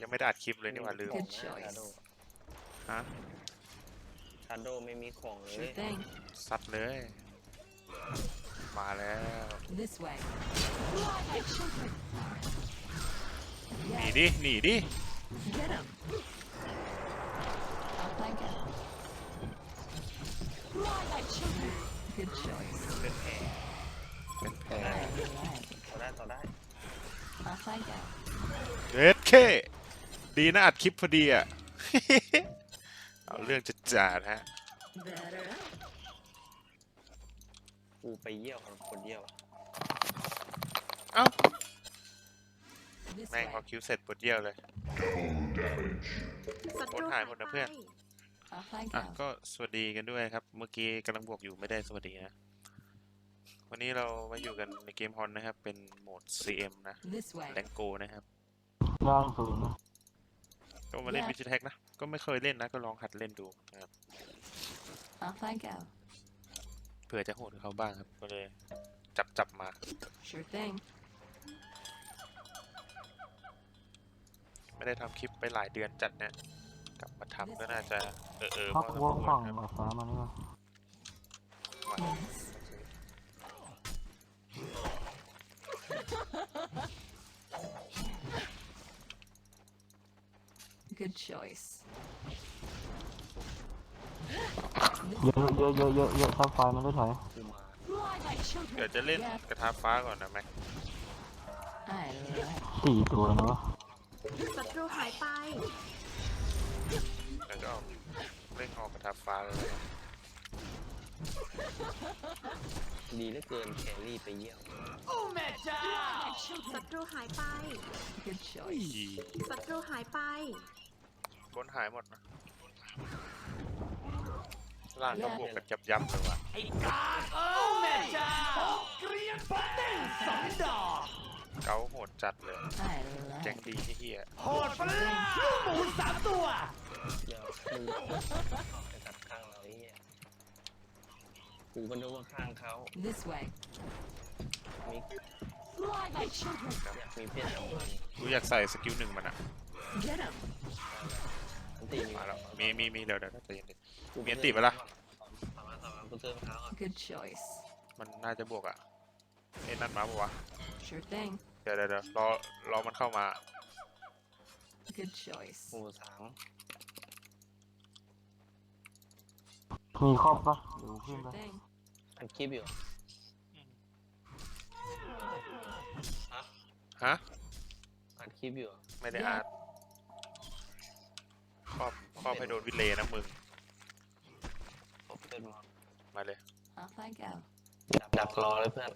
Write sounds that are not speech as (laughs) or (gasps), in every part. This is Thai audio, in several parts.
ยังไม่ได้อัดคลิปเลยนี่หว่าลืม Good ชา choice. โดฮะ ชาโดไม่มีของเลย Sure thing. ซัดเลย มาแล้ว This way. My children. หนี Yes. ดิ หนีดิ Get him. I'll flank out. My children. Good choice. เป็นแผลเป็นแผล I like. ต่อได้ต่อได้ I'll flank out. เดดเค ดีนะอัดคลิปพอดีอะ เอาเรื่องจะจ่านะฮะ Better up. กูไปเยี่ยวคนเดียวเอ้า This แม่ง way. พอคิวเสร็จปวดเยี่ยวเลยศัตรูหายหมดนะเพื่อนไป I'll flank อะ out. ก็สวัสดีกันด้วยครับ เมื่อกี้กำลังบวกอยู่ไม่ได้สวัสดีนะ วันนี้เรามาอยู่กันในเกมฮอนนะครับ เป็นโหมด CM นะ This way. แดงโกนะครับย่างศูนย์นะ ก็มาเล่น Yeah. วิจิแท็กนะ ก็ไม่เคยเล่นนะ ก็ลองหัดเล่นดูนะครับ I'll flank out. เผื่อจะโหดกับเขาบ้างครับ ก็เลยจับจับมา Sure thing. ไม่ได้ทำคลิปไปหลายเดือนจัดเนี่ย กลับมาทำก็น่าจะ เออเออพักพอสมวัวควรฝั่งครับออกฟ้ามานี่วะ Yes. Choice. เยอะเยอะเยอะเยอะเยอะทับไฟมันได้ถอยกูมา Fly, my children. เดี๋ยวจะเล่นกระทาฟ้าก่อนนะแม็ก I like. สี่ตัวนะวะศัตรูหายไป แล้วก็เล่นออกกระทาฟ้าเลย ดีเหลือเกินแครี่ไปเยี่ยว My children. ศัตรูหายไป Good choice. ศัตรูหายไป บนหายหมดนะล่างก็บวกกันยับยับเลยว่ะเกาโหดจัดเลย I แจ้ง like. ดีที่เฮียเดี๋ยวมึงไปตัดข้างเราไอ้เหี้ยกูก็นึกว่าข้างเขา This way. มี Fly, my children. อยากมีเพศสัมพันธ์กูอยากใส่สกิลหนึ่งมันอะ Get him. อันตีมีมาแล้วมีมีมีเดี๋ยวเดี๋ยวใจเย็นดิกูมีอันติปะล่ะสามารถสามารถกูเติมเท้าก่อน Good choice. มันน่าจะบวกอะเอ้ยนั่นมาปะวะ Sure thing. เดี๋ยวเดี๋ยวเดี๋ยวรอรอมันเข้ามา Good choice. หมู่สามมีครอบปะเดี๋ยวขึ้น Sure ไป thing. อันคลิปอยู่ฮะอันคลิปอยู่ไม่ได้อาร์ต ครอบครอบให้โดนวิเลย์นะมึง ผมเติมมามาเลย I'll flank out. ดักดักรอเลยเพื่อน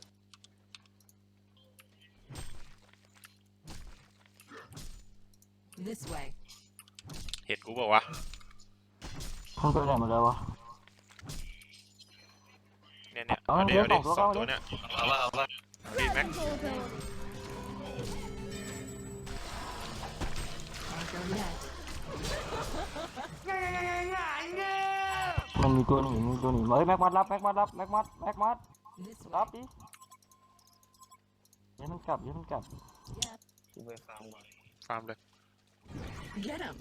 This way. เห็นกูบอกวะมันไปไหนหมดแล้ววะ เนี่ยเนี่ยเอาเอาดี๋ยวเดี๋เดี๋ยยววสสอองงตัตัววเนี่เนี่ยยเอาว่าเอาว่าดีแม็ก I'll go yet. มันมีตัวหนีมีตัวหนีเฮ้ยแม็กมัดรับแม็กมัดรับแม็กมัดแม็กมัดรับดิเดี๋ยวมันกลับเดี๋ยวมันกลับกูไปฟาร์มก่อนฟาร์มเลย Get him.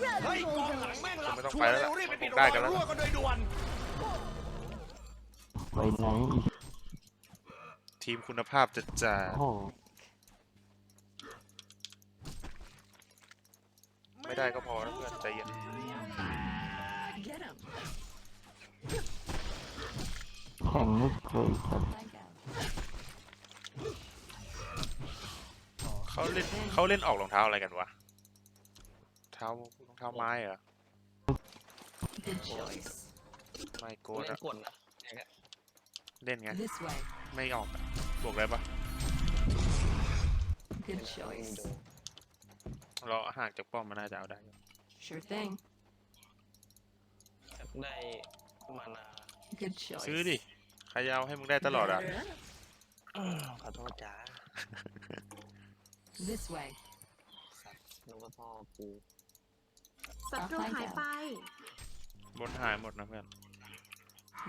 จะไม่ต้องไปแล้วล่ะมันคงได้กันแล้วล่ะไปไหนอีกทีมคุณภาพจะจะโอ้โห ไม่ได้ก็พอนะเพื่อนใจเย็น Get him. แข่งไม่เคยจัด Flank out. เขาเล่นเขาเล่นออกรองเท้าอะไรกันวะเท้ารองเท้าไม้เหรอ Good choice. ไม่โกกูดเล่นอะกดนะอย่างเงี้ยเล่นไง This way. ไม่ออกอะบวกได้ปะ Good ไม่ choice. โดนเราห่างจากป้อมมันน่าจะเอาได้อยู่ Sure thing. อยากได้มานา Good choice. ซื้อดิใครจะเอาให้มึงได้ตลอดอะ Better up. ขอโทษจ้า This way. สัตว์นึกว่าพ่อกู ศัตรูหายไป บนหายหมดนะเพื่อน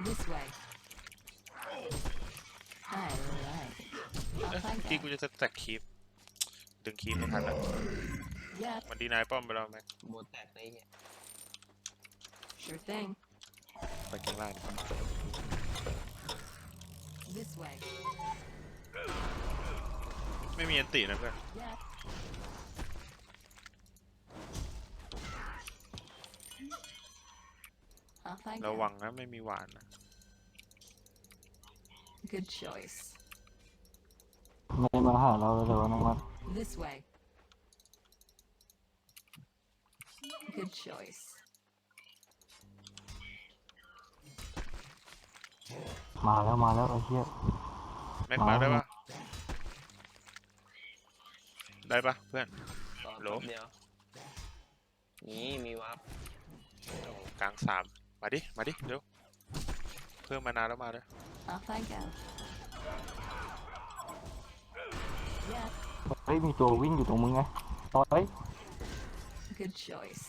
This way. I like. เอ้ I'll ย flank เมื่อกี้ out. กูจะสแต็กคีปดึงคีปไม่ทันแล้ว Yep. มันดีนายป้อมไปแล้วแม็กโบแตกเลยไอ้เหี้ย Sure thing. ไปข้างล่างดีกว่า This way. ไม่มีอันตินะเพื่อน Yep. I'll find ระวั out. งนะไม่มีหวานนะ Good choice. ไม่มาหาเราเลยเหรอน้องมัด This way. Good choice. มาแล้วมาแล้วไอ้เหี้ย แม็กมาได้ปะได้ปะเพื่อน ต่อโหล แป๊บเดียว นี่มีวับโอ้กลางสามมาดิ มาดิ เร็ว เพิ่มมานานแล้วมาเลย I'll find out. Yep. เฮ้ยมีตัววิ่งอยู่ตรงมึงไงต่อย Good choice.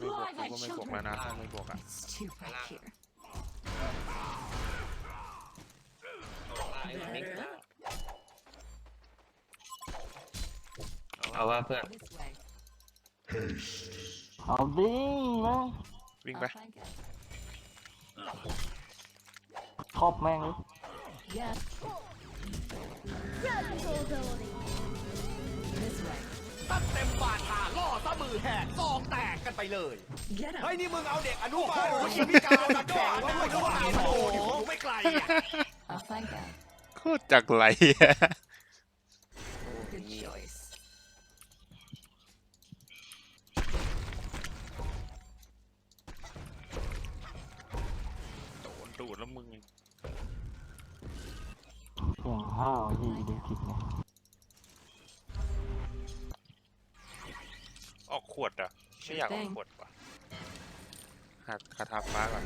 ไม่บวกกูก็ไม่บวกแล้วนะถ้าไม่บวกอะ It's too bright here. ไอ้มิกซ์เอาว่าเพื่อน This way. เอาดิแม่งวิ่งไป I'll find out. ชอบแม่งเลย Yep. This มือแหกซองแตกกันไปเลย Get เฮ้ย him. นี่มึงเอาเด็กอนุบาลหรือชีวิตการมาแข่งว่าไม่รู้ว่าโอ้โหอยู่ไม่ไกลอะ I'll find out. โคตรจากไหล Good choice. โดนดูดแล้วมึงเสียงห้าวที่ดูคลิป ออกขวดอะ ไม่อยากออกขวดว่ะหาคาถาฟ้าก่อน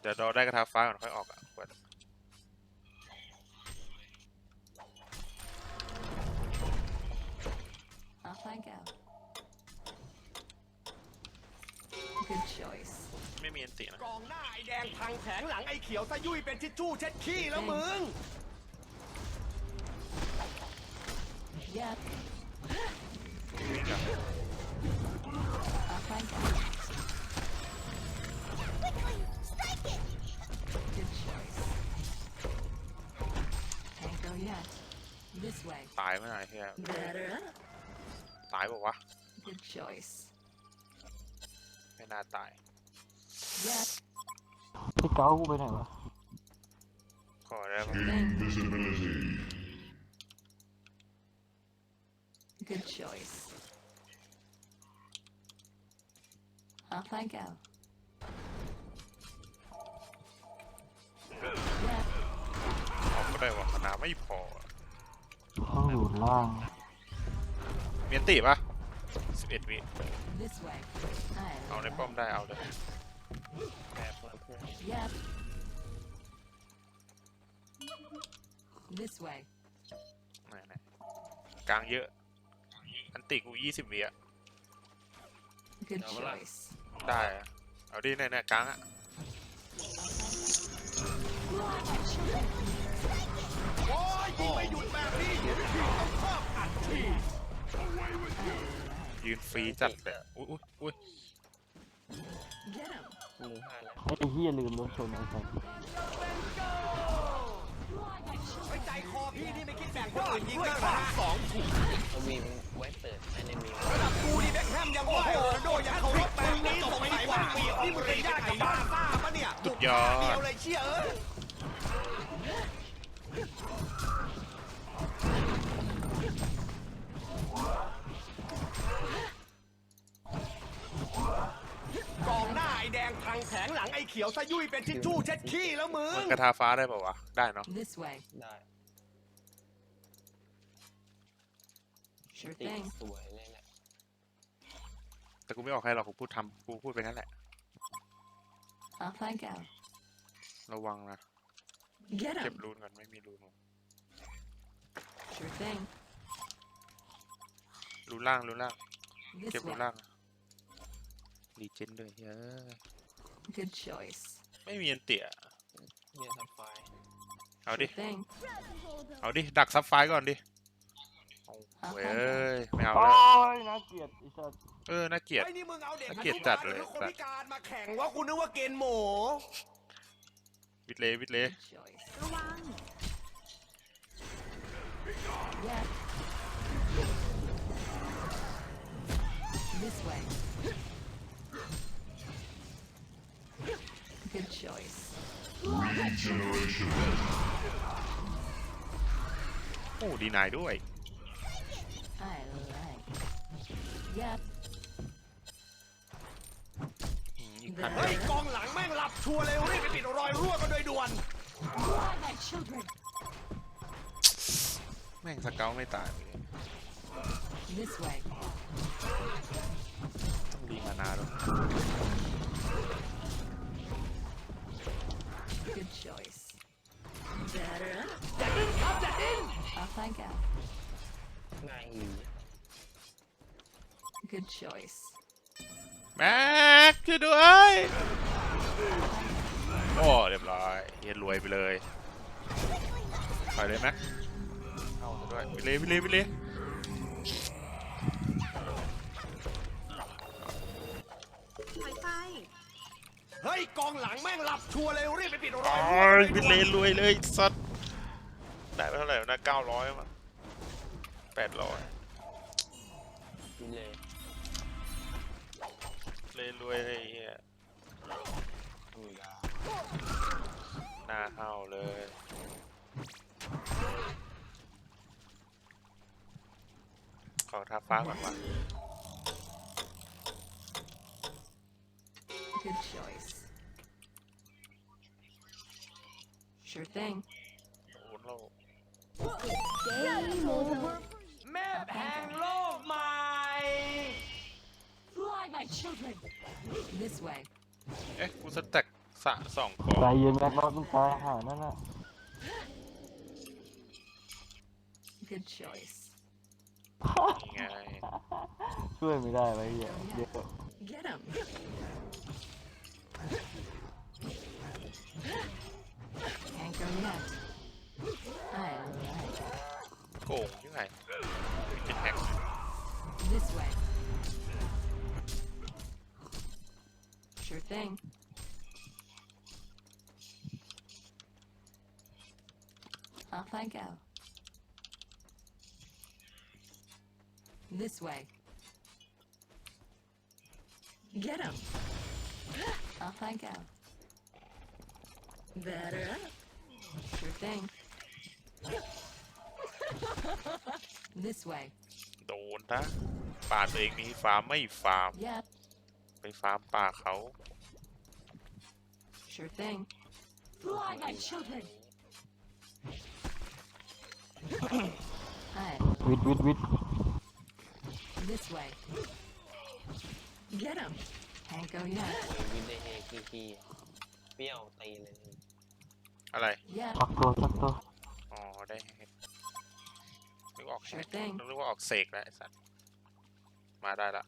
เดี๋ยวเราได้คาถาฟ้าก่อนค่อยออกอะขวด I'll find out. Good choice. ไม่มีอันตินะกองหน้าไอ้แดงพังแผงหลังไอ้เขียวซะยุ่ยเป็นทิชชู่เช็ดขี้แล้วมึง Yep. Choice. ไม่น่าตาย Yep. พี่เก้ากูไปไหนวะขอได้ปะ Thing. Good choice. I'll find out. Yep. ออกก็ได้วะคณะไม่พออะต้องอยู่ล่างมีอันติปะสิบ เอ็ดวิ This way. I เอาในป้อมได้เอาเลยแอบเพื่อนเพื่อน Yep. This way. ไหนไหนกลางเยอะ อันติกูยี่สิบวิอะ Good Double up. choice. ได้อะเอาดิเนี่ยเนี่ยกลางอะโยืนฟรีจัดเลยอะอุ้ยอุ้ยอุ้ย Get him. มึงพลาดแล้วไอ้เหี้ยลืมรถชนไอ้สัสไว้ใจคอพี่นี่ไม่คิดแบ่งคนอื่นยิงบ้างเหรอสองถูกเอาวีมไว้เปิดไอ้ในมีมระดับกูนี่แบ็คแฮมยังไหวโอ้โหโดนยังเขารบแบบนี้ส่งไปดีกว่าเปรียบนี่มึงเป็นญาติกับบ้าซ่าปะเนี่ยสุดยอเดียดวเลยเชี่ยเอ้ย แผงหลังไอ้เขียวซะยุ่ยเป็นทิชชู่เช็ดขี้แล้วมึมึงงกระทาฟ้าได้ป่าวะ ได้เนาะ This way. ได้ Sure ตี thing. สวยเลยแหละแต่กูไม่ออกให้หรอกกูพูดทำกูพูดไปงั้นแหละ I'll find out. ระวังนะ Get เก็บ him. รูนก่อนไม่มีรูน Sure thing. รูนล่างรูนล่างเก็บ This รูน way. ล่างรีเจนด้วยเฮ้ย Good choice. ไม่มีอันเตี่ยเฮียทับไฟเอาดิ Sure thing. เอาดิ ดักซับไฟก่อนดิเอาเอาเว้ไปยไม่เอาโอ้แล้วยน่าเกลียดลียดไอ้สัสเออน่าเกลียด ไอ้นี่มึงเอาเด็กน่าเกลียดจัดเลยหรือคนพิการมาแข่งว่ากูนึกว่าเกณฑ์หมูวิดเลวิดเล Good choice. ระวัง Yeah. This way. Good choice. โอ้ดีนายด้วย I like. Yep. อืมอีกพันเฮ้ยกองหลังแม่งหลับชัวร์เลยรีบไปปิดรอยรั่วกันโดยด่วน Why my children? แม่งสเกลไม่ตายเลย This way. ต้องรีมานาด้วย choice. แม็กช่วยด้วย โอ้ เรียบร้อยเย็นรวยไปเลยไปเลยแม็กเอาซะด้วยไปเลยไปเลยไปเลยหายไปเฮ้ยกองหลังแม่งหลับชัวร์เลยรีบไปปิดรโออยรั่ว้ยกันโดยด่วนไปเลยรวยเลยสัตว์ได้ไปเท่าไหร่วะนะเก้าร้อยมั้งแปดร้อยกินเลยเลย รวยเลยไอ้เฮียอืมหน้าเห่าเลย ขอทับฟ้าก่อนวะ Good choice. Sure thing. โอ้โห Game over. แม่แห่งโลกใหม่ Fly, my children. This way. เอ๊ะกูสแต็กสะสองกอใจงเย็นแม็กรอดมึงตายหานั่นน่ะ Good choice. นี่ไงช่วยไม่ได้ไว้เหี้ยเดี๋ยว Get him. Can't go yet. I like โกงยังไงเป็นแฮก this way. thing. Off I go. This way. Get him. (gasps) Off I go. Better up. Sure thing. (laughs) this way. โดนนะป่าตัวเองมีฟาร์มไม่ฟาร์ม Yep. ไปฟาร์มป่าเขา Sure thing. Fly, my children. I วิดวิดวิด this way. Get him. Can't go yet. วินเดเฮกีกีเปรี้ยวตีเลยอะไร Yep. ชักตัวชักตัวอ๋อ ได้นึกออก Sure thing. นึกว่าออกเสกแล้วไอ้สัตว์ มาได้ละ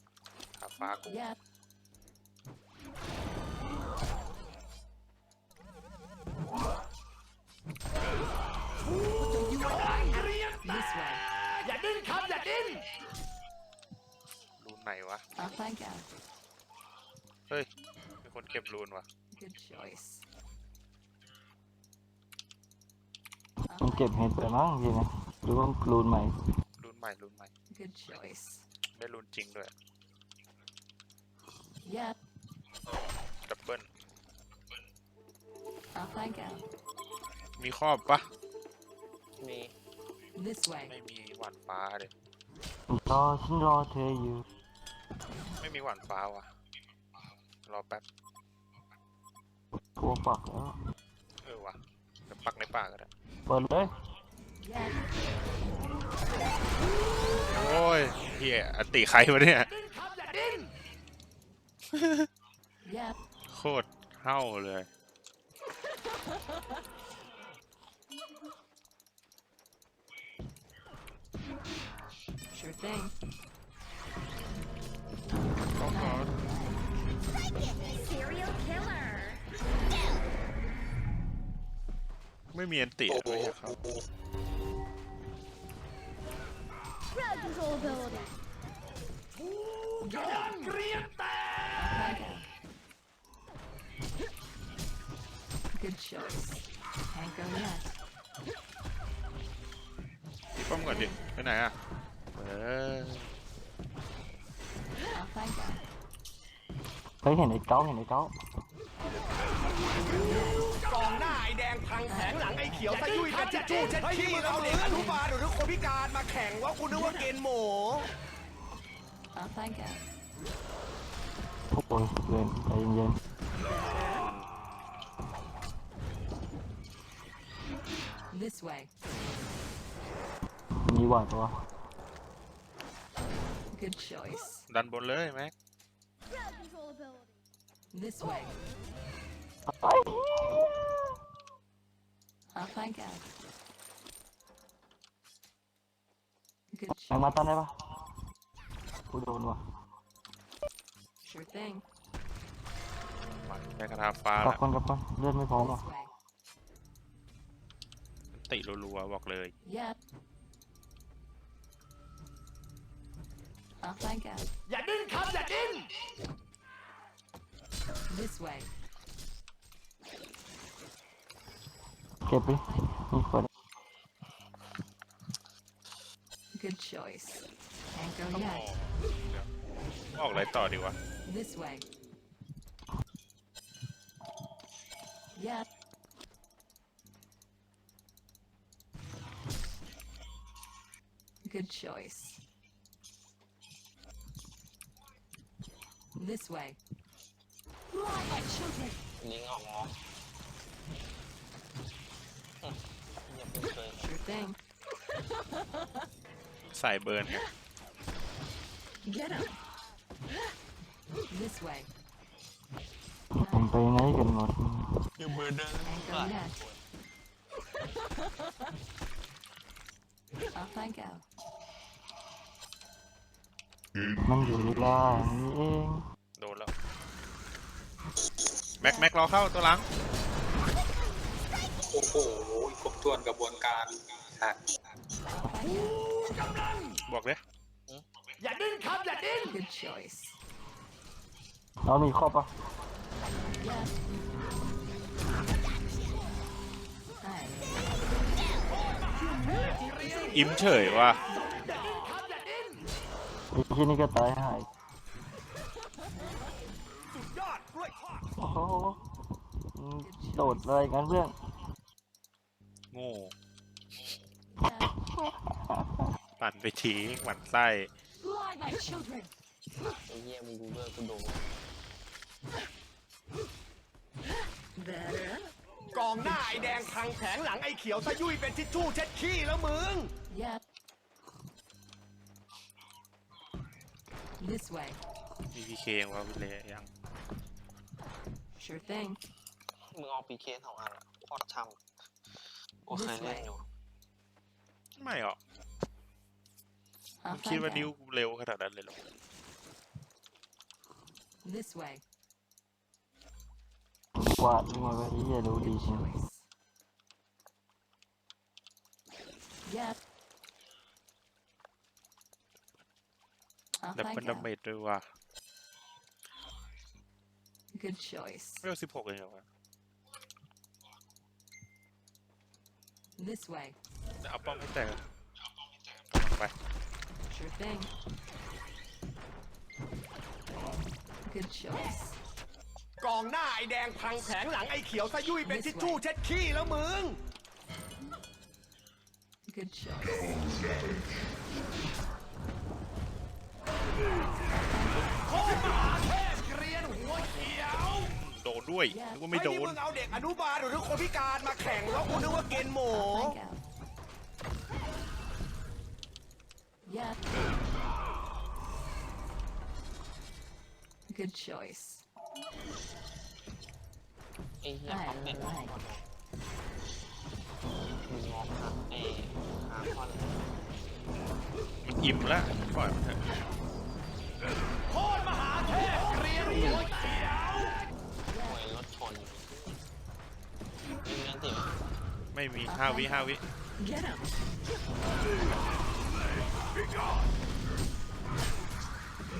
ขาฟ้ากู Yep. This way. อย่าดิ้นครับ อย่าดิ้น รูนไหนวะ I'll find out. เฮ้ย มีคนเก็บรูนวะ Good choice. มันเก็บเห็ดไปมั้งทีนะหรือว่ารูนใหม่รูนใหม่รูนใหม่ Good choice. ได้รูนจริงด้วย Yep. ดับเบิล I'll find out. มีครอบปะมี This way. ไม่มีหวานฟ้าเลยรอฉันรอเธออยู่ ไม่มีหวานฟ้าว่ะ รอแป๊บตัวปักแล้ว เออว่ะเดี๋ยวปักในป่าก็ได้ เปิดเลย Yep. โอ้ยเฮียอติใครวะเนี่ยครับอย่าดิ้น Yep. โคตรเห่าเลย Sure thing. ไม่มีอันติอะด้วยอะครับ Crowd control ability. เกรียนแตก I'll find out. Good choice. Can't go yet. ตีป้อมก่อนดิ ไปไหนอะเออ I'll find out. เฮ้ยเห็นไอ้เก้าเห็นไอ้เก้ากองหน้าไอ้แดงพังแผงหลังไอ้เขียวตะยุ่ยกันทิชชู่เช็ดขี้เอาเด็กอนุบาลหรือคนพิการมาแข่งว่าคุณนึกว่าเกณฑ์หมู I'll find out. โอ้ยเย็นใจเย็น This way. ๆมีหวาดตัว Good choice. ดันบนเลยแม็ก Crowd control ability. This way. ไอ้ I'll find out. Good แมงมา choice. ตันได้ปะกูโดนว่ะ Sure thing. มาใช้คาถาฟ้ากลับละก่อนกลับก่อนเลือดไม่พอว่ะ This way. ติรัวๆบอกเลย Yep. I'll find out. อย่าดิ้นครับอย่าดิ้น This way. เก็บดินี่เปิด Good choice. Can't go ต้องอ yet. อกออกอะไรต่อดีวะ This way. Yep. Good choice. This way. Fly, my children. ลิงออกงอฮึอย่าเพิ่งเคย Sure thing. ใส่เบิร์นไง Get him. This way. ผมไปไหนกันหมดอย่าเบอร์เดิน Can't go yet. I'll find out. มันอยู่ล่างนี่เองโดนแล้ว แม็กแม็กรอเข้าตัวหลัง โอ้โหครบถ้วนกระบวนการหัก I'll find out. บอกเลยอย่าดิ้นครับ อย่าดิ้น Good choice. เรามีครอบปะ Yes. Hi. อิ่มเฉยว่ะไอ้ที่นี่ก็ตายหาย โอ้โหโดดอะไรกันเพื่อนโง่ปั่นไปทิ้งหมันไส้ Fly, my children. ไอ้เหี้ยมึงดูเลือดกูโดน Better. กองหน้าไอ้แดงพังแผงหลังไอ้เขียวตะยุ่ยเป็นทิชชู่เช็ดขี้แล้วมึง Yep. This way. มีพีเคยังวะวิเลยยัง Sure thing. มึงเอาปีเคสองอันอะโคตรช่ำกูเคยเล่นอยู่ไม่หรอก I'll คิด find ว่านิ้ว out. กูเร็วขนาดนั้นเลยเหรอ This way. กวาดนี่มาไปเฮียรู้ดี Good จริง choice. Yep. I'll ดับ find เป็นดา out. เมจด้วยว่ะ Good choice. ไม่เอาสิบหกเองเหรอวะ This way. เดี๋ยวเอาป้อมให้แตกไป Sure thing. Good choice. กองหน้าไอ้แดงพังแผงหลังไอ้เขียวตะยุ่ยเป็นทิชชู่เช็ดขี้แล้วมึง Good choice. ดนด้วยนึกว่าไม่โดเฮ้ยนมึงเอาเด็กอนุบาลหรือคนพิการมาแข่งแล้วคุณนึกว่าเกณฑ์หมู Find out. Yep. Good choice. ไอ้เหี้ยได้เขาเป็นได้มึงงอกหาเอหาคอนมันอิ่มแล้วปล่อยมันเถอะโคตรมหาเทพเกรียนหัวเขียว หวยรถชน ยิงแม่นติไหมไม่มีห้าวิห้าวิ Get him.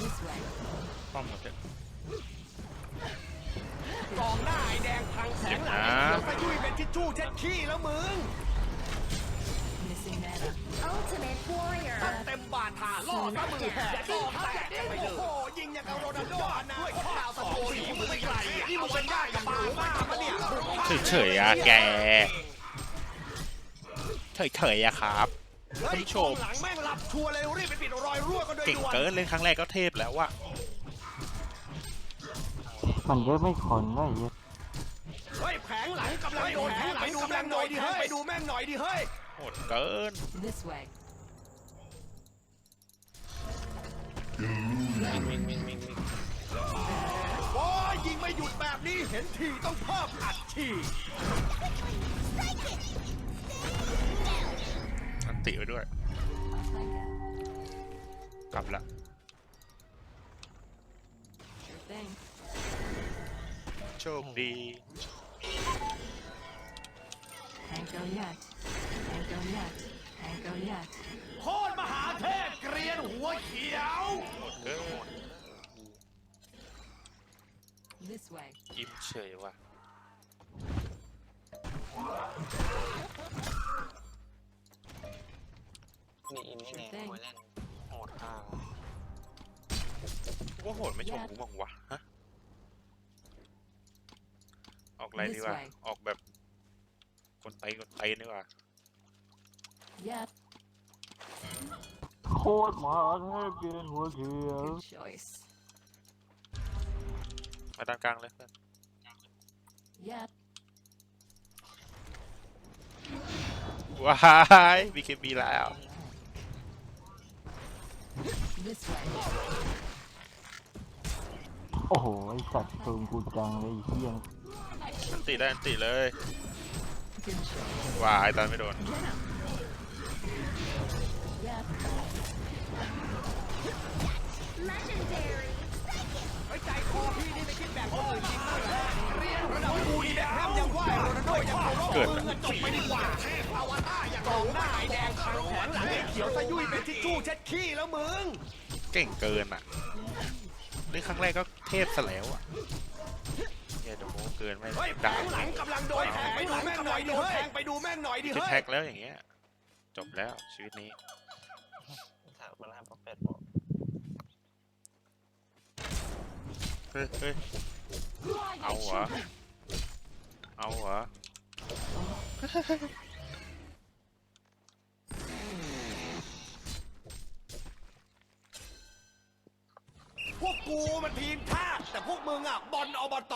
This way. ป้อมอมหมดเลยกองหน้าไอ้แดงพังแสงหลังไอ้เขียวซะยุ่ยเป็นทิชชู่เช็ดขี้แล้วมึง Missing mana. Ultimate warrior. ตั้งเต็มบาทาล่อซะมือแหกกองแตกไปเลยโอ้โหยิงอย่างกับโรนัลโดนะด้วยดาวสโตนที่มึงไม่ไกลอะนี่มึงเป็นญาติกับบาบ้าปะ เนี่ยเฉยๆอะแกเฉยๆอะครับเฮ้ยผู้ชกอมงหลังแม่งหลับชัวร์เลยรีบไปปิดรอยรั่วกันโดยเก่งด่วนเกินเล่นครั้งแรกก็เทพแล้วอะมันเยอะไม่คนได้เยอะเฮ้ยแผงหลังกำลังโดนแผงไปดูแม่งหน่อยดิเฮ้ยไปดูแม่งหน่อยดิเฮ้ยโหดเกิน This way. วิ่งวิ่งวิ่งวิ่งวิ่งโอ้ ยยิงไม่หยุดแบบนี้เห็นทีต้องเพิ่มอัดทีอันติไปด้วย I'll find out. กลับละ Sure thing. โชคดี Can't go yet. Can't go yet. Can't go yet. โคตรมหาเทพเกรียนหัวเขียว โหดเกิน This way. ยิ้มเฉยว่ะนี่อินนี่ไงโวยเล่นโหดอ่าว่าโหดไม่ชมกูบ้างวะฮะ ออกอะไรดีวะ This way ออกแบบคนไตคนไตนี่ว่า Yep. โคตรหมาเทพเกินหัวเขียว Good choice. มาด้านกลางเลยเพื่อน Yep. ว้ายบีเคบีแล้ว This way. โอ้โห ไอสัตว์ตูนกูจังเลยไอ้เฮียอันติได้อันติเลย Good choice. ว้ายตอนไม่โดน Yep. Legendary. ไว้ใจ คอพี่นี่ไม่คิดแบ่งคนอื่นกินบ้างเหรอเรียนระดับกูนี่แบงแฮมยังไหวโรนัลโดยังเคารพเกิดมึงอะจบไปดีกว่าเทพอวตารอย่างกองหน้าไอ้แดงพังแผงหลังไอ้เขียวซะยุ่ยเป็นทิชชู่เช็ดขี้แล้วมึง เก่งเกินอะนี่ครั้งแรกก็เทพซะแล้วอะเฮียเดยวโมเกินไม่เฮ้ยแผด่างหลังกำลังโดนแทงไปดูแม่งหน่อยดิเฮ้ยไปดูแม่งหน่อยดิจะเฮ้ย แท็กแล้วอย่างเงี้ย จบแล้วชีวิตนี้ ถามมันห้ามประเภทหมด เฮ้ยเฮ้ยเอาเหรอเอาเหรอพวกกูมันทีมชาติแต่พวกมึงอะบอลอบต